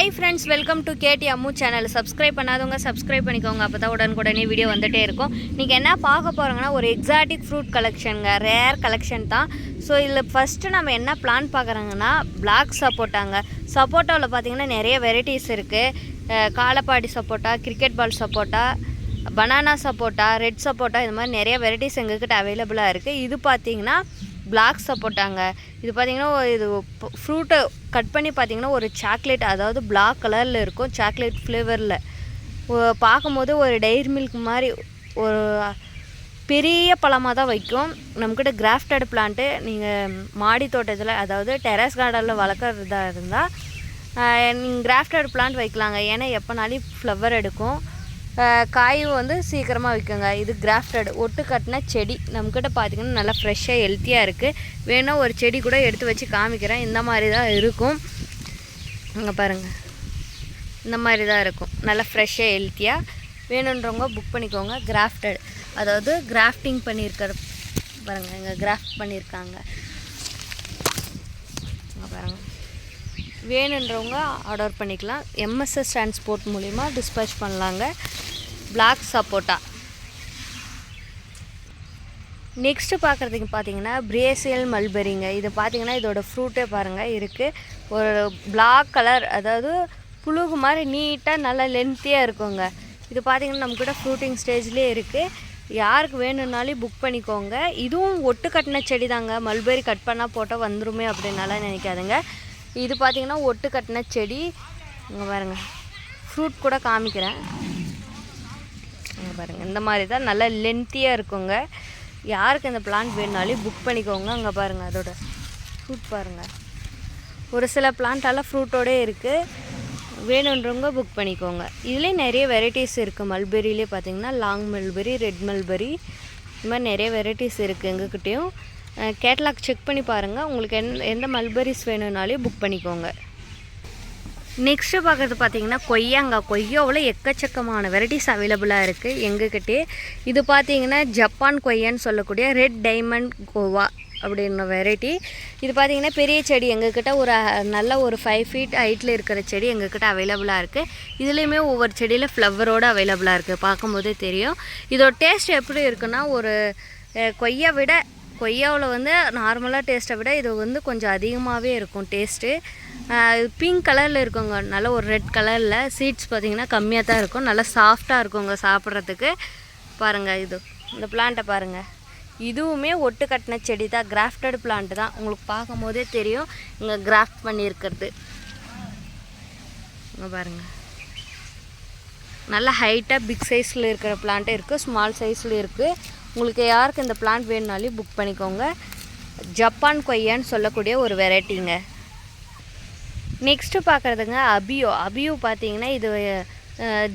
Hi friends welcome to KD Ammu channel subscribe பண்ணாதவங்க subscribe பண்ணிக்கோங்க. அப்போ தான் உடனுக்குடனே வீடியோ வந்துட்டே இருக்கும். நீங்கள் என்ன பார்க்க போகிறோங்கன்னா ஒரு எக்ஸாட்டிக் ஃப்ரூட் கலெக்ஷனுங்க ரேர் கலெக்ஷன் தான். ஸோ இதில் ஃபஸ்ட்டு நம்ம என்ன பிளான் பார்க்குறாங்கன்னா பிளாக் சப்போட்டாங்க சப்போட்டாவில் பார்த்தீங்கன்னா நிறைய வெரைட்டிஸ் இருக்குது காலப்பாடி சப்போட்டா கிரிக்கெட் பால் சப்போட்டா பனானா சப்போட்டா ரெட் சப்போட்டா இது மாதிரி நிறைய வெரைட்டிஸ் எங்ககிட்ட அவைலபிளாக இருக்குது இது பார்த்தீங்கன்னா பிளாக் சப்போட்டாங்க இது பார்த்தீங்கன்னா இது ஃப்ரூட்டை கட் பண்ணி பார்த்தீங்கன்னா ஒரு சாக்லேட் அதாவது பிளாக் கலரில் இருக்கும் சாக்லேட் ஃப்ளேவரில் பார்க்கும்போது ஒரு டெய்ரி மில்க் மாதிரி ஒரு பெரிய பழமாக தான் வைக்கும். நம்மக்கிட்ட கிராஃப்டட் பிளான்ட்டு நீங்கள் மாடி தோட்டத்தில் அதாவது டெரஸ் கார்டனில் வளர்க்குறதா இருந்தால் நீங்கள் கிராஃப்டட் பிளான்ட் வைக்கலாங்க. ஏன்னா எப்போனாலும் ஃப்ளவர் எடுக்கும். காயும் வந்து சீக்கிரமாக விற்குங்க இது கிராஃப்டட் ஒட்டு கட்டின செடி. நம்மக்கிட்ட பார்த்தீங்கன்னா நல்லா ஃப்ரெஷ்ஷாக ஹெல்த்தியாக இருக்குது வேணால் ஒரு செடி கூட எடுத்து வச்சு காமிக்கிறேன். இந்த மாதிரி தான் இருக்கும். இங்கே பாருங்கள் இந்த மாதிரி தான் இருக்கும். நல்லா ஃப்ரெஷ்ஷாக ஹெல்த்தியாக வேணுன்றவங்க புக் பண்ணிக்கோங்க. கிராஃப்டட் அதாவது கிராஃப்டிங் பண்ணியிருக்கிற பாருங்கள் இங்கே கிராஃப்ட் பண்ணியிருக்காங்க இங்கே பாருங்கள் வேணுன்றவங்க ஆர்டர் பண்ணிக்கலாம். எம்எஸ்எஸ் டிரான்ஸ்போர்ட் மூலிமா டிஸ்பேச் பண்ணலாங்க. பிளாக் சப்போட்டா நெக்ஸ்ட்டு பார்க்குறதுக்கு பார்த்தீங்கன்னா பிரேசியல் மல்பெரிங்க இது பார்த்தீங்கன்னா இதோட ஃப்ரூட்டே பாருங்கள் இருக்குது ஒரு பிளாக் கலர் அதாவது புழுகு மாதிரி நீட்டாக நல்லா லென்த்தியாக இருக்குங்க. இது பார்த்தீங்கன்னா நம்மக்கிட்ட ஃப்ரூட்டிங் ஸ்டேஜ்லேயே இருக்குது யாருக்கு வேணும்னாலும் புக் பண்ணிக்கோங்க. இதுவும் ஒட்டு கட்டின செடி தாங்க மல்பெரி கட் பண்ணால் போட்டால் வந்துருமே அப்படின்னாலாம் நினைக்காதுங்க. இது பார்த்தீங்கன்னா ஒட்டு கட்டின செடி. இங்கே பாருங்கள் ஃப்ரூட் கூட காமிக்கிறேன். இங்கே பாருங்கள் இந்த மாதிரி தான் நல்லா லென்த்தியாக இருக்குங்க. யாருக்கு இந்த பிளான்ட் வேணுனாலும் புக் பண்ணிக்கோங்க. அங்கே பாருங்கள் அதோட ஃப்ரூட் பாருங்கள் ஒரு சில பிளான்ட்டால் ஃப்ரூட்டோடே இருக்குது வேணுன்றவங்க புக் பண்ணிக்கோங்க. இதுலேயும் நிறைய வெரைட்டிஸ் இருக்குது மல்பெரியிலே பார்த்தீங்கன்னா லாங் மல்பெரி ரெட் மல்பெரி இந்த மாதிரி நிறைய வெரைட்டிஸ் இருக்குது எங்ககிட்டயும். கேட்லாக் செக் பண்ணி பாருங்கள் உங்களுக்கு எந்த எந்த மல்பெரிஸ் வேணும்னாலையும் புக் பண்ணிக்கோங்க. நெக்ஸ்ட்டு பார்க்குறது பார்த்தீங்கன்னா கொய்யாங்காய். கொய்யாவில் எக்கச்சக்கமான வெரைட்டிஸ் அவைலபிளாக இருக்குது எங்ககிட்டே இது பார்த்தீங்கன்னா ஜப்பான் கொய்யான்னு சொல்லக்கூடிய ரெட் டைமண்ட் கோவா அப்படின்ற வெரைட்டி இது பார்த்தீங்கன்னா பெரிய செடி எங்ககிட்ட ஒரு நல்ல ஒரு ஃபைவ் ஃபீட் ஹைட்டில் இருக்கிற செடி எங்ககிட்ட அவைலபிளாக இருக்குது இதுலேயுமே ஒவ்வொரு செடியில் ஃப்ளவரோடு அவைலபிளாக இருக்குது பார்க்கும்போதே தெரியும். இதோட டேஸ்ட் எப்படி இருக்குன்னா ஒரு கொய்யா விட கொய்யாவில் வந்து நார்மலாக டேஸ்ட்டை விட இது வந்து கொஞ்சம் அதிகமாகவே இருக்கும் டேஸ்ட்டு பிங்க் கலரில் இருக்குங்க. நல்ல ஒரு ரெட் கலரில் சீட்ஸ் பார்த்திங்கன்னா கம்மியாக தான் இருக்கும். நல்லா சாஃப்டாக இருக்குங்க சாப்பிட்றதுக்கு. பாருங்கள் இது. இந்த பிளான்ட்டை பாருங்கள் இதுவுமே ஒட்டு கட்டின செடி தான். கிராஃப்டட் பிளான்ட் தான். உங்களுக்கு பார்க்கும் போதே தெரியும். இங்கே கிராஃப்ட் பண்ணியிருக்கிறது. இங்கே பாருங்கள் நல்ல ஹைட்டாக பிக் சைஸில் இருக்கிற பிளான்ட்டும் இருக்குது ஸ்மால் சைஸில் இருக்குது உங்களுக்கு யாருக்கு இந்த பிளான்ட் வேணும்னாலையும் புக் பண்ணிக்கோங்க. ஜப்பான் கொய்யான்னு சொல்லக்கூடிய ஒரு வெரைட்டிங்க நெக்ஸ்ட்டு பார்க்குறதுங்க அபியோ அபியோ பார்த்தீங்கன்னா இது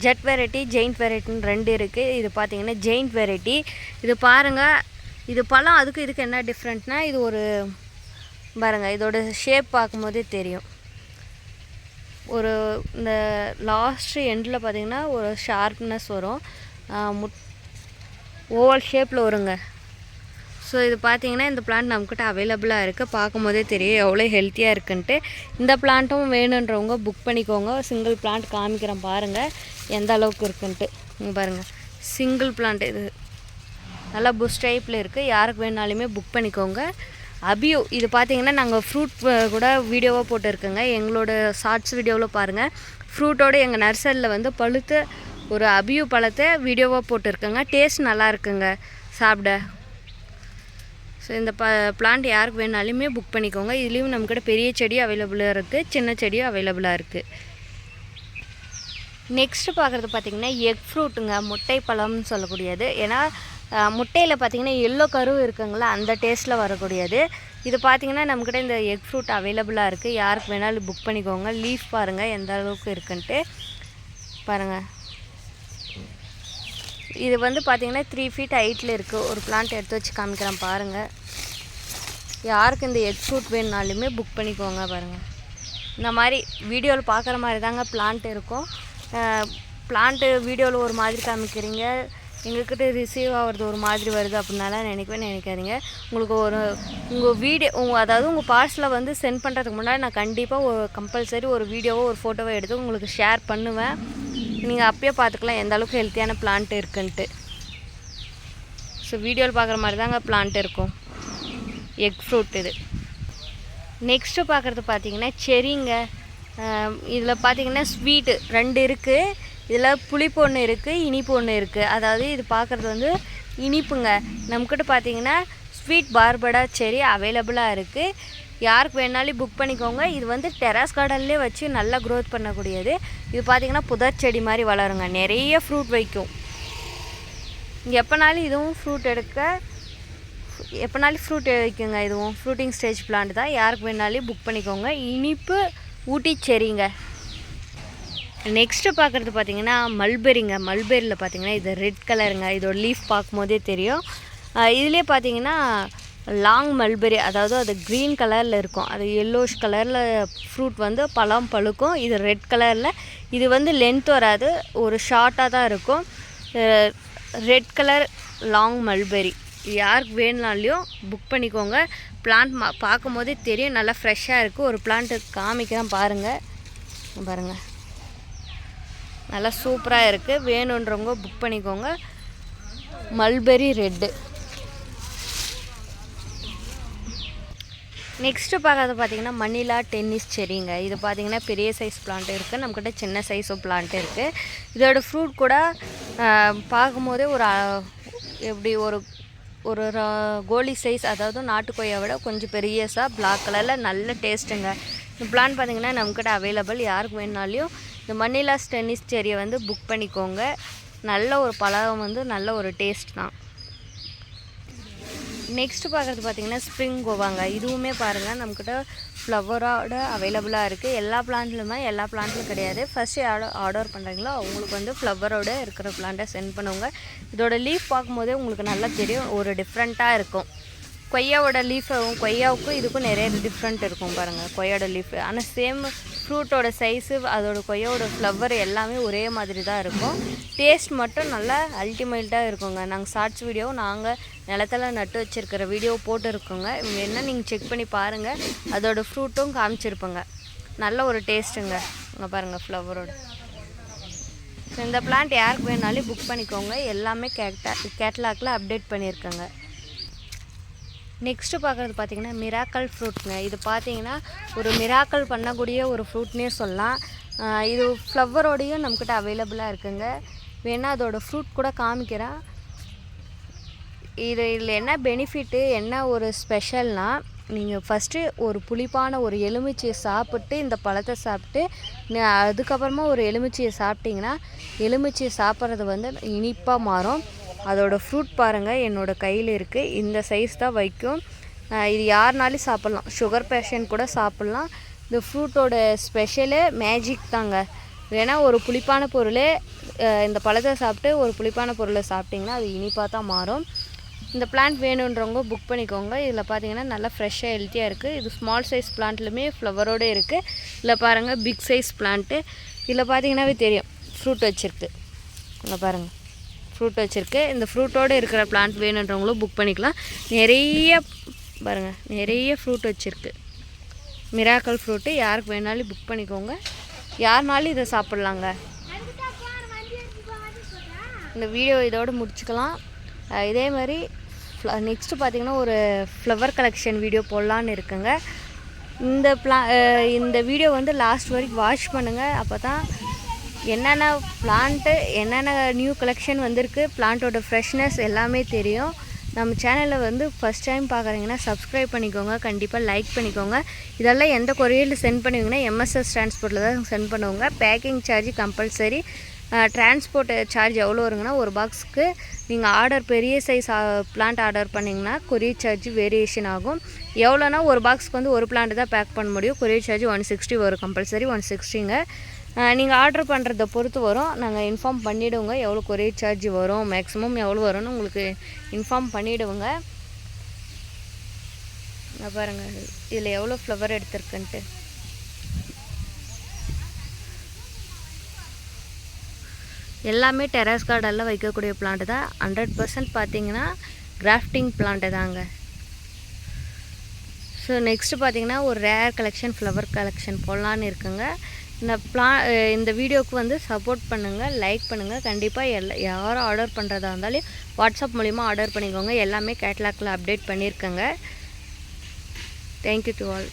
ஜெட் வெரைட்டி ஜெயின்ட் வெரைட்டின்னு ரெண்டு இருக்குது இது பார்த்தீங்கன்னா ஜெயின்ட் வெரைட்டி இது பாருங்கள் இது பழம் அதுக்கு இதுக்கு என்ன டிஃப்ரெண்ட்னா இது ஒரு பாருங்கள் இதோட ஷேப் பார்க்கும்போதே தெரியும். ஒரு இந்த லாஸ்ட் எண்டில் பார்த்தீங்கன்னா ஒரு ஷார்ப்னஸ் வரும். முட் ஓவல் ஷேப்பில் வருங்க. ஸோ இது பார்த்தீங்கன்னா இந்த பிளான்ட் நம்மக்கிட்ட அவைலபிளாக இருக்குது பார்க்கும்போதே தெரியும் எவ்வளோ ஹெல்த்தியாக இருக்குன்ட்டு. இந்த பிளான்ட்டும் வேணுன்றவங்க புக் பண்ணிக்கோங்க. சிங்கிள் பிளான்ட் காமிக்கிறேன் பாருங்கள் எந்த அளவுக்கு இருக்குன்ட்டு. இங்கே பாருங்கள் சிங்கிள் பிளான்ட் இது. நல்லா புஷ் டைப்பில் இருக்குது யாருக்கு வேணாலுமே புக் பண்ணிக்கோங்க. அபியோ இது பார்த்தீங்கன்னா நாங்கள் ஃப்ரூட் கூட வீடியோவாக போட்டிருக்கோங்க. எங்களோட ஷார்ட்ஸ் வீடியோவில் பாருங்கள் ஃப்ரூட்டோட எங்கள் நர்சரியில் வந்து பழுத்த ஒரு அபியு பழத்தை வீடியோவாக போட்டிருக்கேங்க. டேஸ்ட் நல்லா இருக்குங்க சாப்பிட. ஸோ இந்த ப பிளான்ட் யாருக்கு வேணாலுமே புக் பண்ணிக்கோங்க. இதுலேயும் நம்மக்கிட்ட பெரிய செடி அவைலபிளாக இருக்குது சின்ன செடியும் அவைலபிளாக இருக்குது நெக்ஸ்ட்டு பார்க்குறது பார்த்திங்கன்னா எக் ஃப்ரூட்டுங்க முட்டை பழம்னு சொல்லக்கூடியது. ஏன்னா முட்டையில் பார்த்திங்கன்னா எல்லோ கருவு இருக்குங்களா? அந்த டேஸ்ட்டில் வரக்கூடியது. இது பார்த்திங்கன்னா நம்மக்கிட்ட இந்த எக் ஃப்ரூட் அவைலபிளாக இருக்குது யாருக்கு வேணாலும் புக் பண்ணிக்கோங்க. லீஃப் பாருங்கள் எந்த அளவுக்கு இருக்குன்ட்டு. பாருங்கள் இது வந்து பார்த்திங்கன்னா த்ரீ ஃபீட் ஹைட்டில் இருக்குது ஒரு பிளான்ட் எடுத்து வச்சு காமிக்கிறேன் பாருங்கள் யாருக்கு இந்த எக் ஃப்ரூட் வேணுனாலுமே புக் பண்ணிக்கோங்க பாருங்கள் இந்த மாதிரி வீடியோவில் பார்க்குற மாதிரி தாங்க பிளான்ட் இருக்கும். பிளான்ட்டு வீடியோவில் ஒரு மாதிரி காமிக்கிறீங்க. எங்கக்கிட்ட ரிசீவ் ஆகிறது ஒரு மாதிரி வருது அப்படின்னாலாம் நினைக்கவே நினைக்காதீங்க. உங்களுக்கு ஒரு உங்கள் வீடியோ உங்கள் அதாவது உங்கள் பார்சலை வந்து சென்ட் பண்ணுறதுக்கு முன்னாடி நான் கண்டிப்பாக ஒரு கம்பல்சரி ஒரு வீடியோவோ ஒரு ஃபோட்டோவோ எடுத்து உங்களுக்கு ஷேர் பண்ணுவேன். நீங்கள் அப்பயே பார்த்துக்கலாம் எந்த அளவுக்கு ஹெல்த்தியான பிளான்ட் இருக்குன்ட்டு. ஸோ வீடியோவில் பார்க்குற மாதிரி தாங்க பிளான்ட் இருக்கும். எக் ஃப்ரூட் இது. நெக்ஸ்ட்டு பார்க்குறது பார்த்தீங்கன்னா செரிங்க. இதில் பார்த்தீங்கன்னா ஸ்வீட்டு ரெண்டு இருக்குது இதில் புளிப்பு ஒன்று இருக்குது இனிப்பு ஒன்று இருக்குது அதாவது இது பார்க்குறது வந்து இனிப்புங்க. நம்மக்கிட்ட பார்த்தீங்கன்னா ஸ்வீட் பார்படா செரி அவைலபிளாக இருக்குது யாருக்கு வேணாலும் புக் பண்ணிக்கோங்க. இது வந்து டெராஸ் கார்டன்லேயே வச்சு நல்லா க்ரோத் பண்ணக்கூடியது. இது பார்த்தீங்கன்னா புதர் செடி மாதிரி வளருங்க. நிறைய ஃப்ரூட் வைக்கும். எப்போனாலும் இதுவும் ஃப்ரூட் எடுக்க எப்போனாலும் ஃப்ரூட் வைக்குங்க. இதுவும் ஃப்ரூட்டிங் ஸ்டேஜ் பிளான்ட் தான். யாருக்கு வேணாலும் புக் பண்ணிக்கோங்க. இனிப்பு ஊட்டி செரிங்க. நெக்ஸ்ட்டு பார்க்குறது பார்த்திங்கன்னா மல்பெரிங்க மல்பெரியில் பார்த்தீங்கன்னா இது ரெட் கலருங்க இதோட லீஃப் பார்க்கும்போதே தெரியும். இதுலேயே பார்த்தீங்கன்னா லாங் மல்பெரி அதாவது அது க்ரீன் கலரில் இருக்கும். அது எல்லோஷ் கலரில் ஃப்ரூட் வந்து பழம் பழுக்கும். இது ரெட் கலரில் இது வந்து லென்த் வராது. ஒரு ஷார்ட்டாக தான் இருக்கும். ரெட் கலர் லாங் மல்பெரி யாருக்கு வேணுனாலையும் புக் பண்ணிக்கோங்க. பிளான்ட் மா பார்க்கும் போதே தெரியும். நல்லா ஃப்ரெஷ்ஷாக இருக்குது ஒரு பிளான்ட்டு காமிக்கிறேன் பாருங்கள் பாருங்கள் நல்லா சூப்பராக இருக்குது வேணுன்றவங்க புக் பண்ணிக்கோங்க. மல்பெரி ரெட்டு நெக்ஸ்ட்டு பார்க்கறது பார்த்தீங்கன்னா மணிலா டென்னிஸ் செரிங்க இது பார்த்திங்கன்னா பெரிய சைஸ் பிளான்ட் இருக்குது நம்மக்கிட்ட சின்ன சைஸும் பிளான்ட் இருக்குது இதோட ஃப்ரூட் கூட பார்க்கும்போதே ஒரு எப்படி ஒரு ஒரு கோலி சைஸ் அதாவது நாட்டுக்கோயை விட கொஞ்சம் பெரியஸாக பிளாக் கலரில் நல்ல டேஸ்ட்டுங்க இந்த பிளான் பார்த்தீங்கன்னா நம்மக்கிட்ட அவைலபிள் யாருக்கு வேணுனாலையும் இந்த மணிலாஸ் டென்னிஸ் செரியை வந்து புக் பண்ணிக்கோங்க. நல்ல ஒரு பழம் வந்து நல்ல ஒரு டேஸ்ட் தான். நெக்ஸ்ட்டு பார்க்குறது பார்த்தீங்கன்னா ஸ்ப்ரிங் கோவாங்க. இதுவுமே பாருங்கள் நம்மக்கிட்ட ஃப்ளவரோட அவைலபிளாக இருக்குது எல்லா பிளான்ட்லுமே எல்லா பிளான்ட்லும் கிடையாது. ஃபஸ்ட்டு ஆர்டர் ஆர்டர் பண்ணுறீங்களோ அவங்களுக்கு வந்து ஃப்ளவரோட இருக்கிற பிளான்ட்டை சென்ட் பண்ணுவாங்க இதோட லீஃப் பார்க்கும்போதே உங்களுக்கு நல்லா தெரியும் ஒரு டிஃப்ரெண்ட்டாக இருக்கும். கொய்யாவோட லீஃபும் கொய்யாவுக்கும் இதுக்கும் நிறைய டிஃப்ரெண்ட் இருக்கும் பாருங்கள் கொய்யாவோட லீஃப் ஆனால் சேம் ஃப்ரூட்டோட சைஸு அதோட கொய்யோட ஃப்ளவர் எல்லாமே ஒரே மாதிரி தான் இருக்கும். டேஸ்ட் மட்டும் நல்லா அல்டிமேட்டாக இருக்குங்க. நாங்கள் ஷார்ட்ஸ் வீடியோ நாங்கள் நிலத்துல நட்டு வச்சுருக்கிற வீடியோ போட்டுருக்கோங்க. என்ன நீங்கள் செக் பண்ணி பாருங்கள் அதோடய ஃப்ரூட்டும் காமிச்சிருப்போங்க. நல்ல ஒரு டேஸ்ட்டுங்க. இங்கே பாருங்கள் ஃப்ளவரோட. ஸோ இந்த பிளான்ட் யாருக்கு வேணாலும் புக் பண்ணிக்கோங்க. எல்லாமே கேட்டா கேட்லாகில் அப்டேட் பண்ணியிருக்கேங்க. நெக்ஸ்ட்டு பார்க்குறது பார்த்தீங்கன்னா மிராக்கல் ஃப்ரூட்ங்க இது பார்த்தீங்கன்னா ஒரு மிராக்கல் பண்ணக்கூடிய ஒரு ஃப்ரூட்னே சொல்லலாம். இது ஃப்ளவரோடையும் நம்மக்கிட்ட அவைலபிளாக இருக்குங்க. வேணால் அதோடய ஃப்ரூட் கூட காமிக்கிறேன். இது இதில் என்ன பெனிஃபிட்டு என்ன ஒரு ஸ்பெஷல்னால் நீங்கள் ஃபஸ்ட்டு ஒரு புளிப்பான ஒரு எலுமிச்சையை சாப்பிட்டு இந்த பழத்தை சாப்பிட்டு அதுக்கப்புறமா ஒரு எலுமிச்சையை சாப்பிட்டிங்கன்னா எலுமிச்சையை சாப்பிட்றது வந்து இனிப்பாக மாறும். அதோடய ஃப்ரூட் பாருங்கள் என்னோடய கையில் இருக்குது இந்த சைஸ் தான் வைக்கும். இது யாருனாலும் சாப்பிட்லாம். சுகர் பேஷண்ட் கூட சாப்பிட்லாம். இந்த ஃப்ரூட்டோட ஸ்பெஷலே மேஜிக் தாங்க. வேணால் ஒரு புளிப்பான பொருளே இந்த பழத்தை சாப்பிட்டு ஒரு புளிப்பான பொருளை சாப்பிட்டிங்கன்னா அது இனிப்பாக தான் மாறும். இந்த பிளான்ட் வேணுன்றவங்க புக் பண்ணிக்கோங்க. இதில் பார்த்தீங்கன்னா நல்லா ஃப்ரெஷ்ஷாக ஹெல்த்தியாக இருக்குது இது ஸ்மால் சைஸ் பிளான்ட்லுமே ஃப்ளவரோடு இருக்குது இதில் பாருங்கள் பிக் சைஸ் பிளான்ட்டு இதில் பார்த்தீங்கன்னாவே தெரியும் ஃப்ரூட் வச்சுருக்கு. இங்கே பாருங்கள் ஃப்ரூட் வச்சுருக்கு. இந்த ஃப்ரூட்டோடு இருக்கிற பிளான்ட் வேணுன்றவங்களும் புக் பண்ணிக்கலாம். நிறைய பாருங்கள் நிறைய ஃப்ரூட் வச்சுருக்கு. மிராக்கல் ஃப்ரூட்டு யாருக்கு வேணாலும் புக் பண்ணிக்கோங்க. யாருனாலும் இதை சாப்பிட்லாங்க. இந்த வீடியோ இதோடு முடிச்சுக்கலாம். இதே மாதிரி நெக்ஸ்ட்டு பார்த்தீங்கன்னா ஒரு ஃப்ளவர் கலெக்ஷன் வீடியோ போடலான்னு இருக்குங்க. இந்த பிளா இந்த வீடியோ வந்து லாஸ்ட் வரைக்கும் வாட்ச் பண்ணுங்கள் அப்போ தான் என்னென்ன பிளான்ட்டு என்னென்ன நியூ கலெக்ஷன் வந்திருக்கு பிளான்ட்டோட ஃப்ரெஷ்னஸ் எல்லாமே தெரியும். நம்ம சேனலை வந்து ஃபஸ்ட் டைம் பார்க்குறீங்கன்னா சப்ஸ்கிரைப் பண்ணிக்கோங்க. கண்டிப்பாக லைக் பண்ணிக்கோங்க. இதெல்லாம் எந்த கொரியரில் சென்ட் பண்ணுவீங்கன்னா எம்எஸ்எஸ் டிரான்ஸ்போர்ட்டில் தான் சென்ட் பண்ணுவோங்க. Packing charge compulsory transport charge எவ்வளோ வருங்கன்னா ஒரு பாக்ஸுக்கு நீங்கள் ஆர்டர் பெரிய சைஸ் பிளான்ட் ஆர்டர் பண்ணிங்கன்னா கொரியர் சார்ஜ் வேரியேஷன் ஆகும். எவ்வளோனா ஒரு பாக்ஸ்க்கு வந்து ஒரு பிளான்ட் தான் பேக் பண்ண முடியும். கொரியர் சார்ஜ் ஒன் சிக்ஸ்டி வரும். கம்பல்சரி ஒன் சிக்ஸ்டிங்க நீங்கள் ஆர்டர் பண்ணுறத பொறுத்து வரும். நாங்கள் இன்ஃபார்ம் பண்ணிவிடுவோங்க எவ்வளோ கொரியர் சார்ஜ் வரும் மேக்ஸிமம் எவ்வளோ வரும்னு உங்களுக்கு இன்ஃபார்ம் பண்ணிவிடுவோங்க இங்க பாருங்கள் இதில் எவ்வளோ ஃப்ளவர் எடுத்திருக்குன்ட்டு. எல்லாமே டெராஸ் கார்டெல்லாம் வைக்கக்கூடிய பிளான்ட் தான். ஹண்ட்ரட் பர்சன்ட் பார்த்தீங்கன்னா கிராஃப்டிங் பிளான்ட்டு தாங்க. ஸோ நெக்ஸ்ட்டு பார்த்தீங்கன்னா ஒரு ரேர் கலெக்ஷன் ஃப்ளவர் கலெக்ஷன் போடலான்னு இருக்குங்க. இந்த பிளா இந்த வீடியோவுக்கு வந்து சப்போர்ட் பண்ணுங்கள் லைக் பண்ணுங்கள் கண்டிப்பாக எல்லா யாரும் ஆர்டர் பண்ணுறதா இருந்தாலும் வாட்ஸ்அப் மூலிமா ஆர்டர் பண்ணிக்கோங்க. எல்லாமே கேட்லாக்கில் அப்டேட் பண்ணியிருக்கேங்க தேங்க்யூ டு ஆல்